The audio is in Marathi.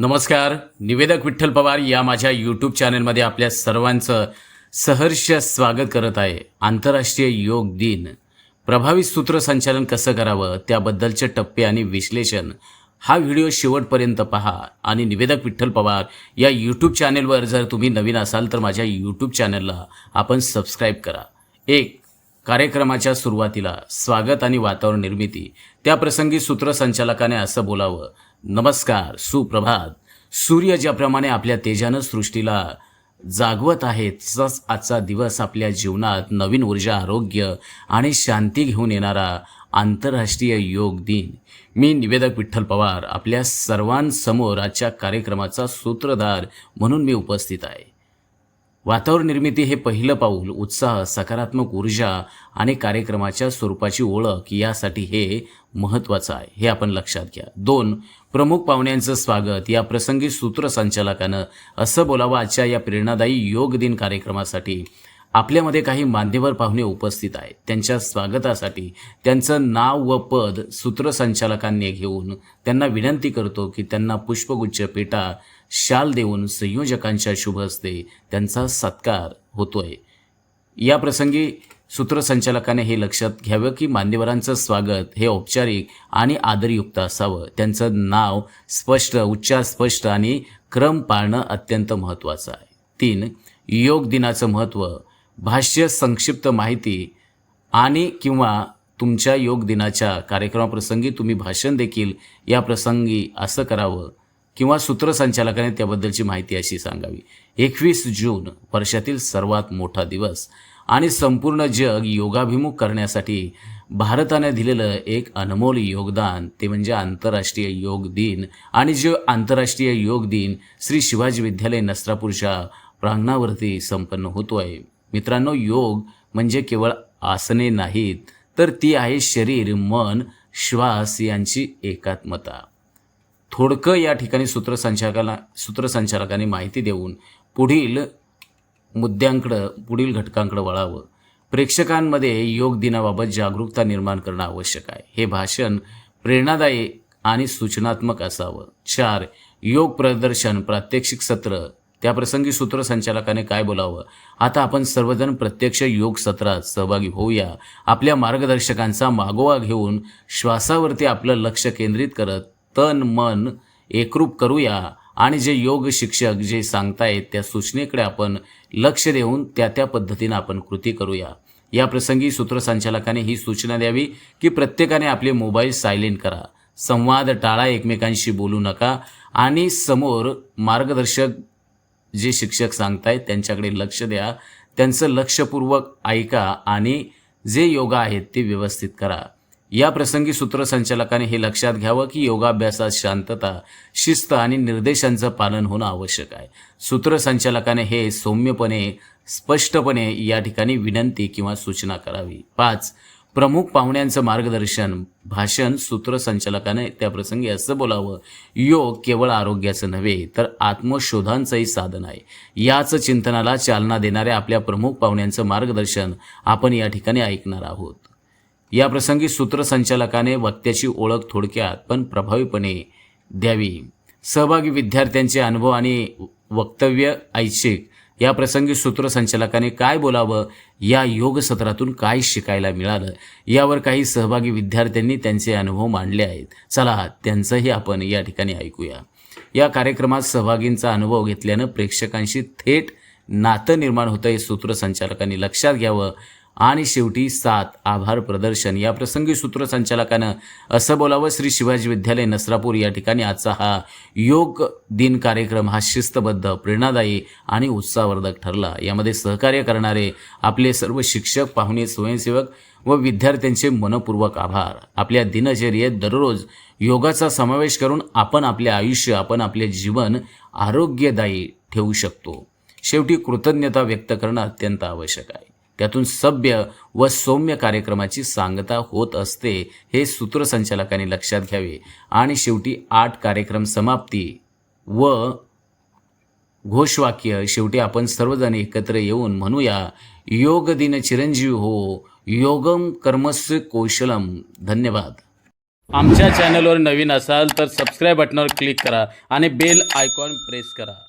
नमस्कार. निवेदक विठ्ठल पवार या माझ्या यूट्यूब चॅनलमध्ये आपल्या सर्वांचं सहर्ष स्वागत करत आहे. आंतरराष्ट्रीय योग दिन. प्रभावी सूत्रसंचालन कसं करावं? त्याबद्दलचे टप्पे आणि विश्लेषण हा व्हिडिओ शेवटपर्यंत पहा. आणि निवेदक विठ्ठल पवार या यूट्यूब चॅनेलवर जर तुम्ही नवीन असाल तर माझ्या यूट्यूब चॅनलला आपण सबस्क्राईब करा. एक कार्यक्रमाच्या सुरुवातीला स्वागत आणि वातावरण निर्मिती. त्याप्रसंगी सूत्रसंचालकाने असं बोलावं. नमस्कार सुप्रभात. सूर्य ज्याप्रमाणे आपल्या तेजानं सृष्टीला जागवत आहे तसाच आजचा दिवस आपल्या जीवनात नवीन ऊर्जा आरोग्य आणि शांती घेऊन येणारा आंतरराष्ट्रीय योग दिन. मी निवेदक विठ्ठल पवार आपल्या सर्वांसमोर आजच्या कार्यक्रमाचा सूत्रधार म्हणून मी उपस्थित आहे. वातावरण निर्मिती हे पहिलं पाऊल. उत्साह सकारात्मक ऊर्जा आणि कार्यक्रमाच्या स्वरूपाची ओळख यासाठी हे महत्त्वाचं आहे. हे आपण लक्षात घ्या. दोन प्रमुख पाहुण्यांचं स्वागत. या प्रसंगी सूत्रसंचालकानं असं बोलावं आजच्या या प्रेरणादायी योग दिन कार्यक्रमासाठी. आपल्यामध्ये काही मान्यवर पाहुणे उपस्थित आहेत. त्यांच्या स्वागतासाठी त्यांचं नाव व पद सूत्रसंचालकांनी घेऊन त्यांना विनंती करतो की त्यांना पुष्पगुच्छ पेटा शाल देऊन संयोजकांच्या शुभ हस्ते त्यांचा सत्कार होतोय. या प्रसंगी सूत्रसंचालकाने हे लक्षात घ्यावं की मान्यवरांचं स्वागत हे औपचारिक आणि आदरयुक्त असावं. त्यांचं नाव स्पष्ट उच्चार स्पष्ट आणि क्रम पाळणं अत्यंत महत्त्वाचं आहे. तीन योग दिनाचं महत्त्व. भाष्य संक्षिप्त माहिती आणि किंवा तुमच्या योग दिनाच्या कार्यक्रमाप्रसंगी तुम्ही भाषण देखील या प्रसंगी असं करावं किंवा सूत्रसंचालकाने त्याबद्दलची माहिती अशी सांगावी. एकवीस जून वर्षातील सर्वात मोठा दिवस आणि संपूर्ण जग योगाभिमुख करण्यासाठी भारताने दिलेलं एक अनमोल योगदान ते म्हणजे आंतरराष्ट्रीय योग दिन. आणि जो आंतरराष्ट्रीय योग दिन श्री शिवाजी विद्यालय नसरापूरच्या प्रांगणावरती संपन्न होतो आहे मित्रांनो योग म्हणजे केवळ आसने नाहीत तर ती आहे शरीर मन श्वास यांची एकात्मता. थोडकं या ठिकाणी सूत्रसंचालकाला सूत्रसंचालकाने माहिती देऊन पुढील मुद्द्यांकडं पुढील घटकांकडं वळावं. प्रेक्षकांमध्ये योग दिनाबाबत जागरूकता निर्माण करणं आवश्यक आहे. हे भाषण प्रेरणादायी आणि सूचनात्मक असावं. चार योग प्रदर्शन प्रात्यक्षिक सत्र त्याप्रसंगी सूत्रसंचालकाने काय बोलावं? आता आपण सर्वजण प्रत्यक्ष योग सत्रात सहभागी होऊया. आपल्या मार्गदर्शकांचा मागोवा घेऊन श्वासावरती आपलं लक्ष केंद्रित करत तन मन एकरूप करूया. आणि जे योग शिक्षक जे सांगतायत त्या सूचनेकडे आपण लक्ष देऊन त्या त्या पद्धतीनं आपण कृती करूया. या प्रसंगी सूत्रसंचालकाने ही सूचना द्यावी की प्रत्येकाने आपले मोबाईल सायलेंट करा. संवाद टाळा एकमेकांशी बोलू नका. आणि समोर मार्गदर्शक जे शिक्षक सांगतायत त्यांच्याकडे लक्ष द्या. त्यांचं लक्षपूर्वक ऐका आणि जे योगा आहेत ते व्यवस्थित करा. या प्रसंगी सूत्रसंचालकाने हे लक्षात घ्यावं की योगाभ्यासात शांतता शिस्त आणि निर्देशांचं पालन होणं आवश्यक आहे. सूत्रसंचालकाने हे सौम्यपणे स्पष्टपणे या ठिकाणी विनंती किंवा सूचना करावी. पाच प्रमुख पाहुण्यांचं मार्गदर्शन भाषण सूत्रसंचालकाने त्या प्रसंगी असं बोलावं योग केवळ आरोग्याचं नव्हे तर आत्मशोधांचंही साधन आहे. याच चिंतनाला चालना देणाऱ्या आपल्या प्रमुख पाहुण्यांचं मार्गदर्शन आपण या ठिकाणी ऐकणार आहोत. या प्रसंगी सूत्रसंचालकाने वक्त्याची ओळख थोडक्यात पण प्रभावीपणे द्यावी. सहभागी विद्यार्थ्यांचे अनुभव आणि वक्तव्य ऐच्छिक. या प्रसंगी सूत्रसंचालकाने काय बोलावं? या योग सत्रातून काय शिकायला मिळालं? यावर काही सहभागी विद्यार्थ्यांनी त्यांचे अनुभव मांडले आहेत. चला त्यांचंही आपण या ठिकाणी ऐकूया. या कार्यक्रमात सहभागींचा अनुभव घेतल्यानं प्रेक्षकांशी थेट नातं निर्माण होतं हे सूत्रसंचालकांनी लक्षात घ्यावं. आणि शेवटी सात. आभार प्रदर्शन. या प्रसंगी सूत्रसंचालकानं असं बोलावं श्री शिवाजी विद्यालय नसरापूर या ठिकाणी आजचा हा योग दिन कार्यक्रम हा शिस्तबद्ध प्रेरणादायी आणि उत्साहवर्धक ठरला. यामध्ये सहकार्य करणारे आपले सर्व शिक्षक पाहुणे स्वयंसेवक व विद्यार्थ्यांचे मनपूर्वक आभार. आपल्या दिनचर्येत दररोज योगाचा समावेश करून आपण आपले आयुष्य आपण आपले जीवन आरोग्यदायी ठेवू शकतो. शेवटी कृतज्ञता व्यक्त करणं अत्यंत आवश्यक आहे. त्यातून सभ्य व सौम्य कार्यक्रमाची सांगता होत असते हे सूत्रसंचालकांनी लक्षात घ्यावे. आणि शेवटी आठ कार्यक्रम समाप्ती व घोषवाक्य शेवटी आपण सर्वजण एकत्र येऊन म्हणूया योग दिन चिरंजीव हो योगम कर्मस्य कौशलम. धन्यवाद. आमच्या चॅनलवर नवीन असाल तर सबस्क्राईब बटनावर क्लिक करा आणि बेल आयकॉन प्रेस करा.